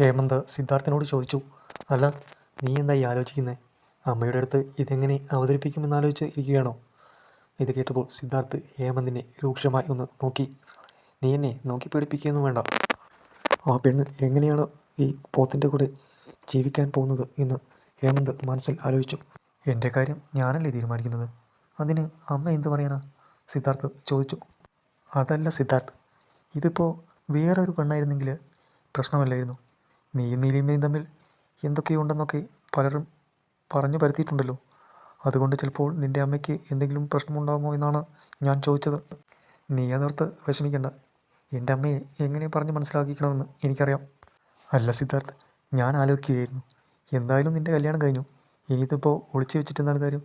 ഹേമന്ത് സിദ്ധാർത്ഥനോട് ചോദിച്ചു അല്ല നീ എന്തായി ആലോചിക്കുന്നത് അമ്മയുടെ അടുത്ത് ഇതെങ്ങനെ അവതരിപ്പിക്കുമെന്നാലോചിച്ച് ഇരിക്കുകയാണോ? ഇത് കേട്ടപ്പോൾ സിദ്ധാർത്ഥ് ഹേമന്തിനെ രൂക്ഷമായി ഒന്ന് നോക്കി. നീ എന്നെ നോക്കി പേടിപ്പിക്കുകയൊന്നും വേണ്ട. ആ പെണ്ണ് എങ്ങനെയാണ് ഈ പോത്തിന്റെ കൂടെ ജീവിക്കാൻ പോകുന്നത്? എന്ന് ഹേമന്ത് മനസ്സിൽ ആലോചിച്ചു. എന്റെ കാര്യം ഞാനല്ലേ തീരുമാനിക്കുന്നത്? അതിന് അമ്മ എന്ത് പറയാനാ? സിദ്ധാർത്ഥ് ചോദിച്ചു. അതല്ല സിദ്ധാർത്ഥ് ഇതിപ്പോൾ വേറൊരു പെണ്ണായിരുന്നെങ്കിൽ പ്രശ്നമല്ലായിരുന്നു. നീയും നീലിമയും തമ്മിൽ എന്തൊക്കെയുണ്ടെന്നൊക്കെ പലരും പറഞ്ഞു പരത്തിയിട്ടുണ്ടല്ലോ. അതുകൊണ്ട് ചിലപ്പോൾ നിന്റെ അമ്മയ്ക്ക് എന്തെങ്കിലും പ്രശ്നമുണ്ടാകുമോ എന്നാണ് ഞാൻ ചോദിച്ചത്. നീ അതോർത്ത് വിഷമിക്കേണ്ട. എന്റെ അമ്മയെ എങ്ങനെ പറഞ്ഞ് മനസ്സിലാക്കിക്കണമെന്ന് എനിക്കറിയാം. അല്ല സിദ്ധാർത്ഥ് ഞാൻ ആലോചിക്കുകയായിരുന്നു. എന്തായാലും നിന്റെ കല്യാണം കഴിഞ്ഞു. ഇനിയിതിപ്പോൾ ഒളിച്ചു വെച്ചിട്ട് എന്താണ് കാര്യം?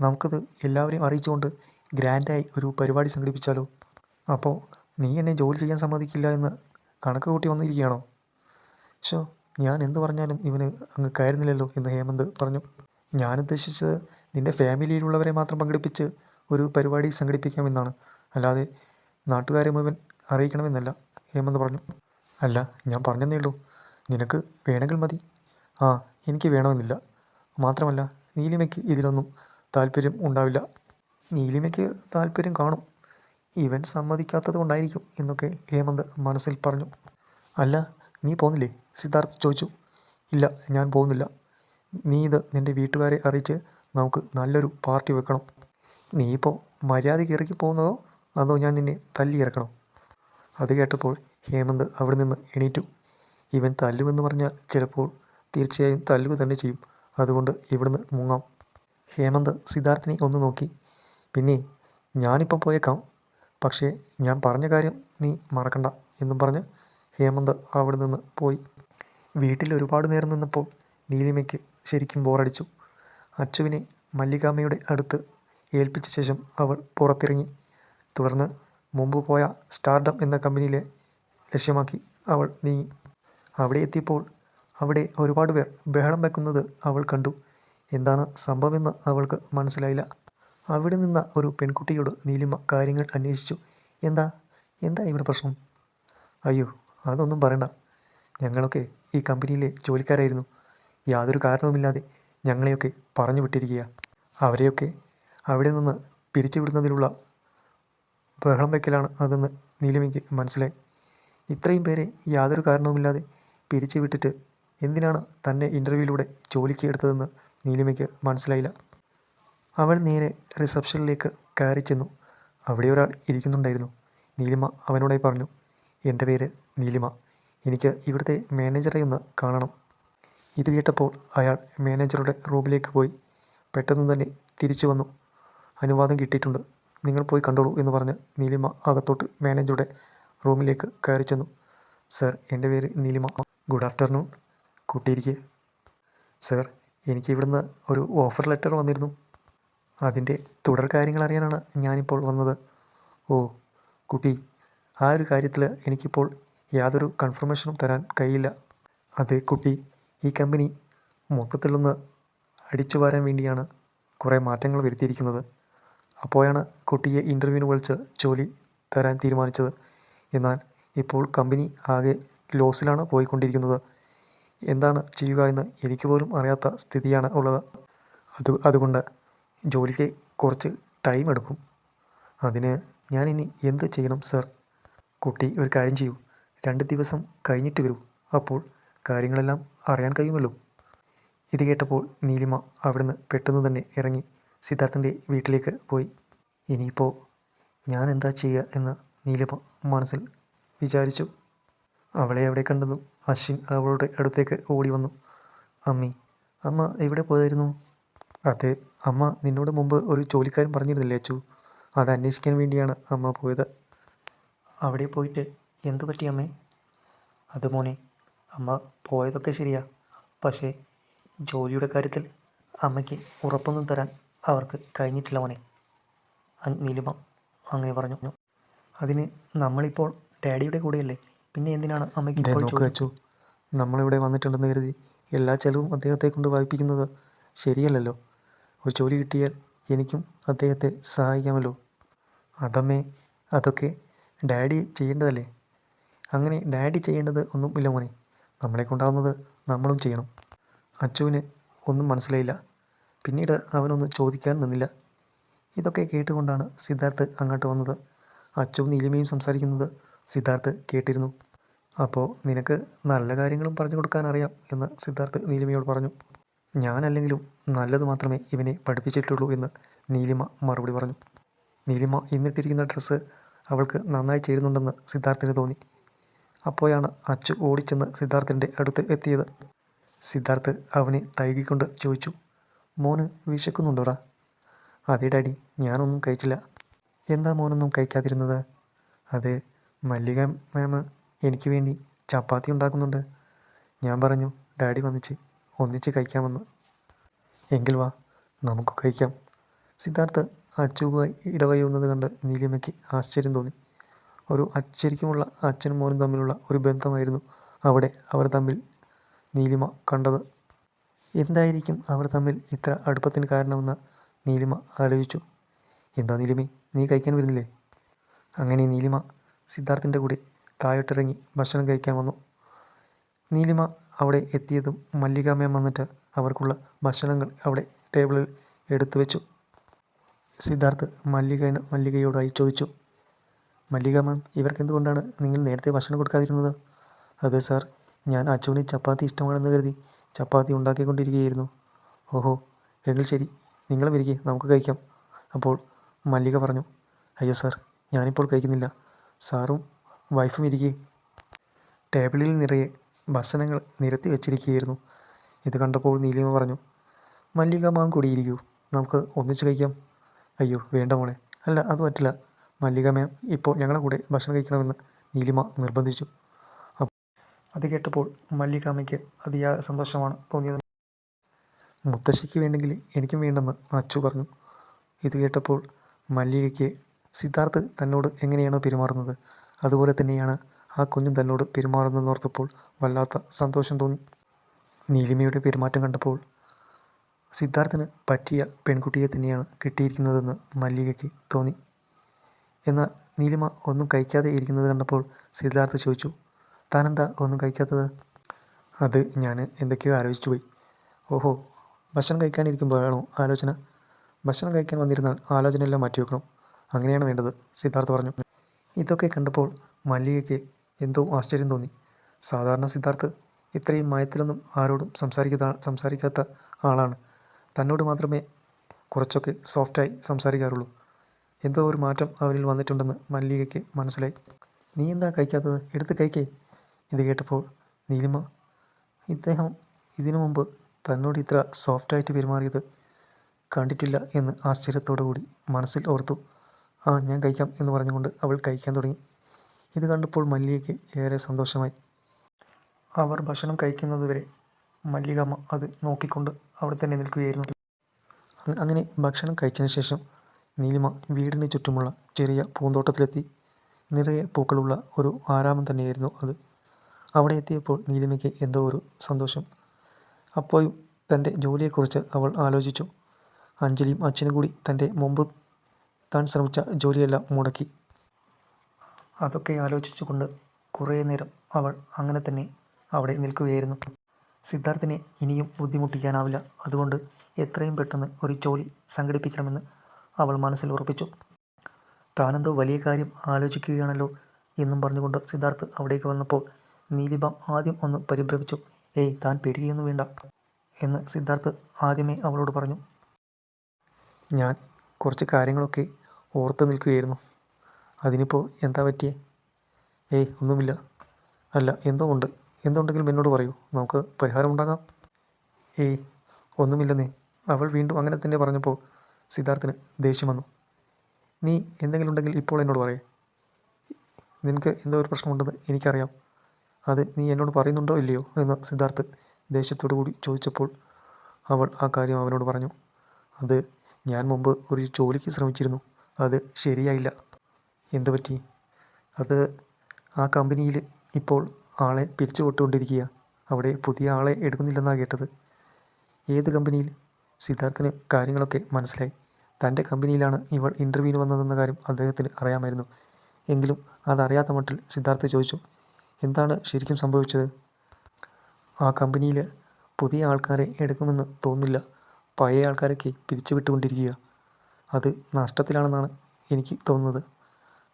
നമുക്കത് എല്ലാവരെയും അറിയിച്ചുകൊണ്ട് ഗ്രാൻഡായി ഒരു പരിപാടി സംഘടിപ്പിച്ചാലോ? അപ്പോൾ നീ എന്നെ ജോലി ചെയ്യാൻ സമ്മതിക്കില്ല എന്ന് കണക്ക് കൂട്ടി വന്നിരിക്കുകയാണോ? ഷോ ഞാൻ എന്ത് പറഞ്ഞാലും ഇവന് അങ്ങ് കയറുന്നില്ലല്ലോ എന്ന് ഹേമന്ത് പറഞ്ഞു. ഞാൻ ഉദ്ദേശിച്ചത് നിന്റെ ഫാമിലിയിലുള്ളവരെ മാത്രം പങ്കെടുപ്പിച്ച് ഒരു പരിപാടി സംഘടിപ്പിക്കാമെന്നാണ്. അല്ലാതെ നാട്ടുകാരെ മുഴുവൻ അറിയിക്കണമെന്നല്ല ഹേമന്ത് പറഞ്ഞു. അല്ല ഞാൻ പറഞ്ഞതേ ഉള്ളൂ. നിനക്ക് വേണമെങ്കിൽ മതി. ആ എനിക്ക് വേണമെന്നില്ല. മാത്രമല്ല നീലിമയ്ക്ക് ഇതിലൊന്നും താല്പര്യം ഉണ്ടാവില്ല. നീലിമയ്ക്ക് താല്പര്യം കാണും. ഇവൻ സമ്മതിക്കാത്തത് കൊണ്ടായിരിക്കും എന്നൊക്കെ ഹേമന്ത് മനസ്സിൽ പറഞ്ഞു. അല്ല നീ പോകുന്നില്ലേ? സിദ്ധാർത്ഥ് ചോദിച്ചു. ഇല്ല ഞാൻ പോകുന്നില്ല. നീ ഇത് നിന്റെ വീട്ടുകാരെ അറിയിച്ച് നമുക്ക് നല്ലൊരു പാർട്ടി വെക്കണം. നീ ഇപ്പോൾ മര്യാദയ്ക്ക് ഇറക്കി പോകുന്നതോ അതോ ഞാൻ നിന്നെ തല്ലി ഇറക്കണോ? അത് കേട്ടപ്പോൾ ഹേമന്ത് അവിടെ നിന്ന് എണീറ്റു. ഇവൻ തല്ലുമെന്ന് പറഞ്ഞാൽ ചിലപ്പോൾ തീർച്ചയായും തല്ലുക തന്നെ ചെയ്യും. അതുകൊണ്ട് ഇവിടുന്ന് മുങ്ങാം. ഹേമന്ത് സിദ്ധാർത്ഥിനെ ഒന്ന് നോക്കി. പിന്നെ ഞാനിപ്പം പോയേക്കാം. പക്ഷേ ഞാൻ പറഞ്ഞ കാര്യം നീ മറക്കണ്ട എന്നും പറഞ്ഞ് ഹേമന്ത് അവിടെ നിന്ന് പോയി. വീട്ടിൽ ഒരുപാട് നേരം നിന്നപ്പോൾ നീലിമയ്ക്ക് ശരിക്കും ബോറടിച്ചു. അച്ചുവിനെ മല്ലികാമ്മയുടെ അടുത്ത് ഏൽപ്പിച്ച ശേഷം അവൾ പുറത്തിറങ്ങി. തുടർന്ന് മുമ്പ് പോയ സ്റ്റാർഡം എന്ന കമ്പനിയിലെ ലക്ഷ്യമാക്കി അവൾ നീങ്ങി. അവിടെ എത്തിയപ്പോൾ അവിടെ ഒരുപാട് പേർ ബഹളം വെക്കുന്നത് അവൾ കണ്ടു. എന്താണ് സംഭവമെന്ന് അവൾക്ക് മനസ്സിലായില്ല. അവിടെ നിന്ന ഒരു പെൺകുട്ടിയോട് നീലിമ കാര്യങ്ങൾ അന്വേഷിച്ചു. എന്താ? എന്താ ഇവിടെ പ്രശ്നം? അയ്യോ അതൊന്നും പറയണ്ട. ഞങ്ങളൊക്കെ ഈ കമ്പനിയിലെ ജോലിക്കാരായിരുന്നു. യാതൊരു കാരണവുമില്ലാതെ ഞങ്ങളെയൊക്കെ പറഞ്ഞു വിട്ടിരിക്കുക. അവരെയൊക്കെ അവിടെ നിന്ന് പിരിച്ചുവിടുന്നതിലുള്ള ബഹളം വയ്ക്കലാണ് അതെന്ന് നീലിമയ്ക്ക് മനസ്സിലായി. ഇത്രയും പേരെ യാതൊരു കാരണവുമില്ലാതെ പിരിച്ചു വിട്ടിട്ട് എന്തിനാണ് തന്നെ ഇന്റർവ്യൂവിലൂടെ ജോലിക്ക് എടുത്തതെന്ന് നീലിമയ്ക്ക് മനസ്സിലായില്ല. അവൾ നേരെ റിസപ്ഷനിലേക്ക് കയറി ചെന്നു. അവിടെ ഒരാൾ ഇരിക്കുന്നുണ്ടായിരുന്നു. നീലിമ അവനോടായി പറഞ്ഞു എന്റെ പേര് നീലിമ. എനിക്ക് ഇവിടുത്തെ മാനേജറെ ഒന്ന് കാണണം. ഇത് കേട്ടപ്പോൾ അയാൾ മാനേജറുടെ റൂമിലേക്ക് പോയി. പെട്ടെന്ന് തന്നെ തിരിച്ചു വന്നു. അനുവാദം കിട്ടിയിട്ടുണ്ട്. നിങ്ങൾ പോയി കണ്ടോളൂ എന്ന് പറഞ്ഞ് നീലിമ അകത്തോട്ട് മാനേജറുടെ റൂമിലേക്ക് കയറി ചെന്നു. സർ എന്റെ പേര് നീലിമ. Good afternoon. കൂട്ടിയിരിക്കെ. സർ എനിക്ക് ഇവിടുന്ന് ഒരു ഓഫർ ലെറ്റർ വന്നിരുന്നു. അതിന്റെ തുടർ കാര്യങ്ങൾ അറിയാനാണ് ഞാനിപ്പോൾ വന്നത്. ഓ കുട്ടി ആ ഒരു കാര്യത്തിൽ എനിക്കിപ്പോൾ യാതൊരു കൺഫർമേഷനും തരാൻ കഴിയില്ല. അതെ കുട്ടി ഈ കമ്പനി മൊത്തത്തിലൊന്ന് അടിച്ചു വരാൻ വേണ്ടിയാണ് കുറേ മാറ്റങ്ങൾ വരുത്തിയിരിക്കുന്നത്. അപ്പോഴാണ് കുട്ടിയെ ഇന്റർവ്യൂവിന് വിളിച്ച് ജോലി തരാൻ തീരുമാനിച്ചത്. എന്നാൽ ഇപ്പോൾ കമ്പനി ആകെ ലോസിലാണ് പോയിക്കൊണ്ടിരിക്കുന്നത്. എന്താണ് ചെയ്യുക എന്ന് എനിക്ക് പോലും അറിയാത്ത സ്ഥിതിയാണ് ഉള്ളത്. അത് അതുകൊണ്ട് ജോലിക്ക് കുറച്ച് ടൈം എടുക്കും. അതിന് ഞാനിനി എന്ത് ചെയ്യണം സർ കുട്ടി ഒരു കാര്യം ചെയ്യൂ. രണ്ട് ദിവസം കഴിഞ്ഞിട്ട് വരൂ. അപ്പോൾ കാര്യങ്ങളെല്ലാം അറിയാൻ കഴിയുമല്ലോ. ഇത് കേട്ടപ്പോൾ നീലിമ അവിടുന്ന് പെട്ടെന്ന് തന്നെ ഇറങ്ങി സിദ്ധാർത്ഥന്റെ വീട്ടിലേക്ക് പോയി. ഇനിയിപ്പോൾ ഞാൻ എന്താ ചെയ്യുക എന്ന് നീലിമ മനസ്സിൽ വിചാരിച്ചു. അവളെ അവിടെ കണ്ടതും അശ്വിൻ അവളുടെ അടുത്തേക്ക് ഓടി വന്നു. അമ്മി അമ്മ എവിടെ പോയായിരുന്നു അതെ അമ്മ നിന്നോട് മുമ്പ് ഒരു ജോലിക്കാരൻ പറഞ്ഞിരുന്നില്ലേ അച്ചു? അത് അന്വേഷിക്കാൻ വേണ്ടിയാണ് അമ്മ പോയത്. അവിടെ പോയിട്ട് എന്തു പറ്റി അമ്മേ? അത് മോനെ അമ്മ പോയതൊക്കെ ശരിയാ. പക്ഷേ ജോലിയുടെ കാര്യത്തിൽ അമ്മയ്ക്ക് ഉറപ്പൊന്നും തരാൻ അവർക്ക് കഴിഞ്ഞിട്ടില്ല മോനെ. നീലിമ അങ്ങനെ പറഞ്ഞു. അതിന് നമ്മളിപ്പോൾ ഡാഡിയുടെ കൂടെയല്ലേ? പിന്നെ എന്തിനാണ് അമ്മയ്ക്ക് വെച്ചു നമ്മളിവിടെ വന്നിട്ടുണ്ടെന്ന് കരുതി എല്ലാ ചെലവും അദ്ദേഹത്തെ കൊണ്ട് വായിപ്പിക്കുന്നത് ശരിയല്ലല്ലോ. ഒരു ജോലി കിട്ടിയാൽ എനിക്കും അദ്ദേഹത്തെ സഹായിക്കാമല്ലോ. അതമ്മേ അതൊക്കെ ഡാഡി ചെയ്യേണ്ടതല്ലേ? അങ്ങനെ ഡാഡി ചെയ്യേണ്ടത് ഒന്നും ഇല്ല മോനെ. നമ്മളെ കൊണ്ടാവുന്നത് നമ്മളും ചെയ്യണം. അച്ചുവിന് ഒന്നും മനസ്സിലായില്ല. പിന്നീട് അവനൊന്നും ചോദിക്കാൻ നിന്നില്ല. ഇതൊക്കെ കേട്ടുകൊണ്ടാണ് സിദ്ധാർത്ഥ് അങ്ങോട്ട് വന്നത്. അച്ചുവും നീലിമയും സംസാരിക്കുന്നത് സിദ്ധാർത്ഥ് കേട്ടിരുന്നു. അപ്പോൾ നിനക്ക് നല്ല കാര്യങ്ങളും പറഞ്ഞു കൊടുക്കാൻ അറിയാം എന്ന് സിദ്ധാർത്ഥ് നീലിമയോട് പറഞ്ഞു. ഞാനല്ലെങ്കിലും നല്ലത് മാത്രമേ ഇവനെ പഠിപ്പിച്ചിട്ടുള്ളൂ എന്ന് നീലിമ മറുപടി പറഞ്ഞു. നീലിമ ഇന്നിട്ടിരിക്കുന്ന ഡ്രസ്സ് അവൾക്ക് നന്നായി ചേരുന്നുണ്ടെന്ന് സിദ്ധാർത്ഥിന് തോന്നി. അപ്പോഴാണ് അച്ചു ഓടിച്ചെന്ന് സിദ്ധാർത്ഥിന്റെ അടുത്ത് എത്തിയത്. സിദ്ധാർത്ഥ് അവനെ തഴുകിക്കൊണ്ട് ചോദിച്ചു മോന് വിശക്കുന്നുണ്ടോടാ? അതെ ഡാഡി ഞാനൊന്നും കഴിച്ചില്ല. എന്താ മോനൊന്നും കഴിക്കാതിരുന്നത്? അത് മല്ലിക മാം എനിക്ക് വേണ്ടി ചപ്പാത്തി ഉണ്ടാക്കുന്നുണ്ട്. ഞാൻ പറഞ്ഞു ഡാഡി വന്നിച്ച് ഒന്നിച്ച് കഴിക്കാമെന്ന്. എങ്കിൽ വാ നമുക്ക് കഴിക്കാം. സിദ്ധാർത്ഥ് അച്ചുവുമായി ഇടവയുന്നത് കണ്ട് നീലിമയ്ക്ക് ആശ്ചര്യം തോന്നി. ഒരു അച്ചരിക്കുമുള്ള അച്ഛനും മോനും തമ്മിലുള്ള ഒരു ബന്ധമായിരുന്നു അവിടെ അവർ തമ്മിൽ. നീലിമ കണ്ടത്. എന്തായിരിക്കും അവർ തമ്മിൽ ഇത്ര അടുപ്പത്തിന് കാരണമെന്ന് നീലിമ ആലോചിച്ചു. എന്താ നീലിമേ നീ കഴിക്കാൻ വരുന്നില്ലേ? അങ്ങനെ നീലിമ സിദ്ധാർത്ഥിന്റെ കൂടെ താഴോട്ടിറങ്ങി ഭക്ഷണം കഴിക്കാൻ വന്നു. നീലിമ അവിടെ എത്തിയതും മല്ലികാമയം വന്നിട്ട് അവർക്കുള്ള ഭക്ഷണങ്ങൾ അവിടെ ടേബിളിൽ എടുത്തു വെച്ചു സിദ്ധാർത്ഥ് മല്ലിക മല്ലികയോടായി ചോദിച്ചു. മല്ലിക മാം ഇവർക്ക് എന്തുകൊണ്ടാണ് നിങ്ങൾ നേരത്തെ ഭക്ഷണം കൊടുക്കാതിരുന്നത്? അതെ സാർ ഞാൻ അച്ചുവിന് ചപ്പാത്തി ഇഷ്ടമാണെന്ന് കരുതി ചപ്പാത്തി ഉണ്ടാക്കിക്കൊണ്ടിരിക്കുകയായിരുന്നു. ഓഹോ എങ്കിൽ ശരി നിങ്ങളും ഇരിക്കെ നമുക്ക് കഴിക്കാം. അപ്പോൾ മല്ലിക പറഞ്ഞു അയ്യോ സാർ ഞാനിപ്പോൾ കഴിക്കുന്നില്ല. സാറും വൈഫും ഇരിക്കെ. ടേബിളിൽ നിറയെ ഭക്ഷണങ്ങൾ നിരത്തി വെച്ചിരിക്കുകയായിരുന്നു. ഇത് കണ്ടപ്പോൾ നീലിമ പറഞ്ഞു മല്ലിക മാം കൂടിയിരിക്കൂ നമുക്ക് ഒന്നിച്ച് കഴിക്കാം. അയ്യോ വേണ്ട മോളെ. അല്ല അത് പറ്റില്ല. മല്ലിക മാം ഇപ്പോൾ ഞങ്ങളുടെ കൂടെ ഭക്ഷണം കഴിക്കണമെന്ന് നീലിമ നിർബന്ധിച്ചു. അത് കേട്ടപ്പോൾ മല്ലികാമയ്ക്ക് അതിയായ സന്തോഷമാണ് തോന്നിയത്. മുത്തശ്ശിക്ക് വേണ്ടെങ്കിൽ എനിക്കും വേണ്ടെന്ന് അച്ചു പറഞ്ഞു. ഇത് കേട്ടപ്പോൾ മല്ലികയ്ക്ക് സിദ്ധാർത്ഥ് തന്നോട് എങ്ങനെയാണോ പെരുമാറുന്നത് അതുപോലെ തന്നെയാണ് ആ കുഞ്ഞും തന്നോട് പെരുമാറുന്നതെന്നോർത്തപ്പോൾ വല്ലാത്ത സന്തോഷം തോന്നി. നീലിമയുടെ പെരുമാറ്റം കണ്ടപ്പോൾ സിദ്ധാർത്ഥിന് പറ്റിയ പെൺകുട്ടിയെ തന്നെയാണ് കിട്ടിയിരിക്കുന്നതെന്ന് മല്ലികയ്ക്ക് തോന്നി. എന്നാൽ നീലിമ ഒന്നും കഴിക്കാതെ ഇരിക്കുന്നത് കണ്ടപ്പോൾ സിദ്ധാർത്ഥ് ചോദിച്ചു താനെന്താ ഒന്നും കഴിക്കാത്തത്? അത് ഞാൻ എന്തൊക്കെയോ ആലോചിച്ചു പോയി. ഓഹോ ഭക്ഷണം കഴിക്കാനിരിക്കുമ്പോഴാണോ ആലോചന? ഭക്ഷണം കഴിക്കാൻ വന്നിരുന്നാൽ ആലോചനയെല്ലാം മാറ്റി വെക്കണം. അങ്ങനെയാണ് വേണ്ടത് സിദ്ധാർത്ഥ് പറഞ്ഞു. ഇതൊക്കെ കണ്ടപ്പോൾ മല്ലികയ്ക്ക് എന്തോ ആശ്ചര്യം തോന്നി. സാധാരണ സിദ്ധാർത്ഥ് ഇത്രയും മയത്തിലൊന്നും ആരോടും സംസാരിക്കാത്ത സംസാരിക്കാത്ത ആളാണ്. തന്നോട് മാത്രമേ കുറച്ചൊക്കെ സോഫ്റ്റായി സംസാരിക്കാറുള്ളൂ. എന്തോ ഒരു മാറ്റം അവനിൽ വന്നിട്ടുണ്ടെന്ന് മല്ലികയ്ക്ക് മനസ്സിലായി. നീ എന്താ കഴിക്കാത്തത്? എടുത്ത് കഴിക്കേ ഇത് കേട്ടപ്പോൾ നീലിമ ഇദ്ദേഹം ഇതിനു മുമ്പ് തന്നോട് ഇത്ര സോഫ്റ്റായിട്ട് പെരുമാറിയത് കണ്ടിട്ടില്ല എന്ന് ആശ്ചര്യത്തോടു കൂടി മനസ്സിൽ ഓർത്തു. ആ ഞാൻ കഴിക്കാം എന്ന് പറഞ്ഞുകൊണ്ട് അവൾ കഴിക്കാൻ തുടങ്ങി. ഇത് കണ്ടപ്പോൾ മല്ലികയ്ക്ക് ഏറെ സന്തോഷമായി. അവർ ഭക്ഷണം കഴിക്കുന്നതുവരെ മല്ലികമ്മ അത് നോക്കിക്കൊണ്ട് അവിടെ തന്നെ നിൽക്കുകയായിരുന്നു. അങ്ങനെ ഭക്ഷണം കഴിച്ചതിന് ശേഷം നീലിമ വീടിന് ചുറ്റുമുള്ള ചെറിയ പൂന്തോട്ടത്തിലെത്തി. നിറയെ പൂക്കളുള്ള ഒരു ആരാമം തന്നെയായിരുന്നു അത്. അവിടെ എത്തിയപ്പോൾ നീലിമയ്ക്ക് എന്തോ ഒരു സന്തോഷം. അപ്പോഴും തന്റെ ജോലിയെക്കുറിച്ച് അവൾ ആലോചിച്ചു. അഞ്ജലിയും അച്ഛനും കൂടി തന്റെ മുമ്പ് താൻ ശ്രമിച്ച ജോലിയെല്ലാം മുടക്കി. അതൊക്കെ ആലോചിച്ചുകൊണ്ട് കുറേ നേരം അവൾ അങ്ങനെ തന്നെ അവിടെ നിൽക്കുകയായിരുന്നു. സിദ്ധാർത്ഥിനെ ഇനിയും ബുദ്ധിമുട്ടിക്കാനാവില്ല. അതുകൊണ്ട് എത്രയും പെട്ടെന്ന് ഒരു ജോലി സംഘടിപ്പിക്കണമെന്ന് അവൾ മനസ്സിൽ ഉറപ്പിച്ചു. താനെന്തോ വലിയ കാര്യം ആലോചിക്കുകയാണല്ലോ എന്നും പറഞ്ഞുകൊണ്ട് സിദ്ധാർത്ഥ് അവിടേക്ക് വന്നപ്പോൾ നീലിബാം ആദ്യം ഒന്ന് പരിഭ്രമിച്ചു. ഏയ് താൻ പേടിക്കുകയൊന്നും വേണ്ട എന്ന് സിദ്ധാർത്ഥ് ആദ്യമേ അവളോട് പറഞ്ഞു. ഞാൻ കുറച്ച് കാര്യങ്ങളൊക്കെ ഓർത്ത് നിൽക്കുകയായിരുന്നു. അതിനിപ്പോൾ എന്താ പറ്റിയേ? ഏയ് ഒന്നുമില്ല. അല്ല എന്തോ ഉണ്ട്. എന്തുണ്ടെങ്കിലും എന്നോട് പറയൂ. നമുക്ക് പരിഹാരമുണ്ടാകാം ഏയ് ഒന്നുമില്ലെന്നേ. അവൾ വീണ്ടും അങ്ങനെ തന്നെ പറഞ്ഞപ്പോൾ സിദ്ധാർത്ഥിന് ദേഷ്യം വന്നു. നീ എന്തെങ്കിലും ഉണ്ടെങ്കിൽ ഇപ്പോൾ എന്നോട് പറയേ. നിനക്ക് എന്തോ ഒരു പ്രശ്നമുണ്ടെന്ന് എനിക്കറിയാം. അത് നീ എന്നോട് പറയുന്നുണ്ടോ ഇല്ലയോ എന്ന് സിദ്ധാർത്ഥ് ദേഷ്യത്തോടു കൂടി ചോദിച്ചപ്പോൾ അവൾ ആ കാര്യം അവനോട് പറഞ്ഞു. അത് ഞാൻ മുമ്പ് ഒരു ജോലിക്ക് ശ്രമിച്ചിരുന്നു. അത് ശരിയായില്ല. എന്തു പറ്റി അത് ആ കമ്പനിയിൽ ഇപ്പോൾ ആളെ പിരിച്ചു വിട്ടുകൊണ്ടിരിക്കുക. അവിടെ പുതിയ ആളെ എടുക്കുന്നില്ലെന്നാണ് കേട്ടത്. ഏത് കമ്പനിയിൽ? സിദ്ധാർത്ഥിന് കാര്യങ്ങളൊക്കെ മനസ്സിലായി. തന്റെ കമ്പനിയിലാണ് ഇവൾ ഇന്റർവ്യൂവിന് വന്നതെന്ന കാര്യം അദ്ദേഹത്തിന് അറിയാമായിരുന്നു. എങ്കിലും അതറിയാത്ത മട്ടിൽ സിദ്ധാർത്ഥ് ചോദിച്ചു എന്താണ് ശരിക്കും സംഭവിച്ചത്? ആ കമ്പനിയിൽ പുതിയ ആൾക്കാരെ എടുക്കുമെന്ന് തോന്നില്ല പഴയ ആൾക്കാരൊക്കെ പിരിച്ചു വിട്ടുകൊണ്ടിരിക്കുക. അത് നഷ്ടത്തിലാണെന്നാണ് എനിക്ക് തോന്നുന്നത്.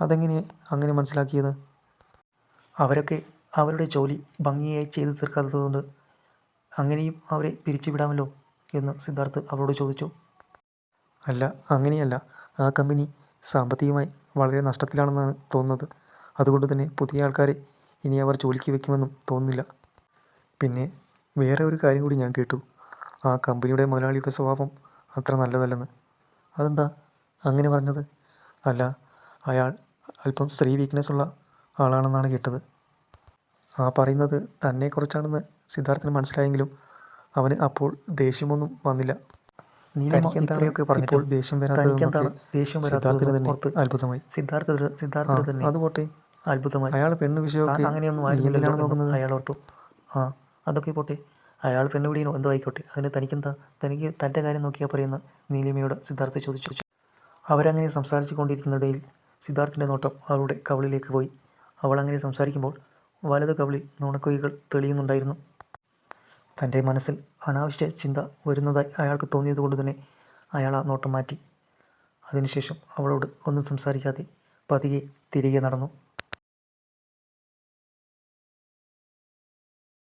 അതെങ്ങനെ അങ്ങനെ മനസ്സിലാക്കിയത്? അവരൊക്കെ അവരുടെ ജോലി ഭംഗിയായി ചെയ്തു തീർക്കാത്തതുകൊണ്ട് അങ്ങനെയും അവരെ പിരിച്ചുവിടാമല്ലോ എന്ന് സിദ്ധാർത്ഥ് അവരോട് ചോദിച്ചു. അല്ല അങ്ങനെയല്ല. ആ കമ്പനി സാമ്പത്തികമായി വളരെ നഷ്ടത്തിലാണെന്നാണ് തോന്നുന്നത്. അതുകൊണ്ട് തന്നെ പുതിയ ആൾക്കാരെ ഇനി അവർ ജോലിക്ക് വെക്കുമെന്നും തോന്നുന്നില്ല. പിന്നെ വേറെ ഒരു കാര്യം കൂടി ഞാൻ കേട്ടു. ആ കമ്പനിയുടെ മുതലാളിയുടെ സ്വഭാവം അത്ര നല്ലതല്ലെന്ന്. അതെന്താ അങ്ങനെ പറഞ്ഞത്? അല്ല അയാൾ അല്പം സ്ത്രീ വീക്ക്നെസ് ഉള്ള ആളാണെന്നാണ് കേട്ടത്. ആ പറയുന്നത് തന്നെക്കുറിച്ചാണെന്ന് സിദ്ധാർത്ഥന് മനസ്സിലായെങ്കിലും അവന് അപ്പോൾ ദേഷ്യമൊന്നും വന്നില്ല. തനിക്ക് പറഞ്ഞപ്പോൾ ദേഷ്യം വരാത്തതാണ് ദേഷ്യം സിദ്ധാർത്ഥിന് തന്നെ അത്ഭുതമായി. സിദ്ധാർത്ഥ സിദ്ധാർത്ഥ തന്നെ അത് അത്ഭുതമായി. അയാൾ പെണ്ണ് വിഷയമൊക്കെ അങ്ങനെയൊന്നും നീ ആയിരുന്നില്ലല്ലോ നോക്കുന്നത്? അയാൾ ഓർത്തു. ആ അതൊക്കെ പോട്ടെ. അയാൾ പെണ്ണുപിടിയനോ എന്തോ ആയിക്കോട്ടെ. അതിന് തനിക്കെന്താ? തനിക്ക് തന്റെ കാര്യം നോക്കിയാൽ പറയുന്ന നീലിമയോട് സിദ്ധാർത്ഥ ചോദിച്ചു. അവരങ്ങനെ സംസാരിച്ചു കൊണ്ടിരിക്കുന്നിടയിൽ സിദ്ധാർത്ഥിന്റെ നോട്ടം അവളുടെ കവളിലേക്ക് പോയി. അവൾ അങ്ങനെ സംസാരിക്കുമ്പോൾ വലത് കവിളിൽ നുണക്കുഴികൾ തെളിയുന്നുണ്ടായിരുന്നു. തന്റെ മനസ്സിൽ അനാവശ്യ ചിന്ത വരുന്നതായി അയാൾക്ക് തോന്നിയതുകൊണ്ട് തന്നെ അയാൾ ആ നോട്ടം മാറ്റി. അതിനുശേഷം അവളോട് ഒന്നും സംസാരിക്കാതെ പതിയെ തിരികെ നടന്നു.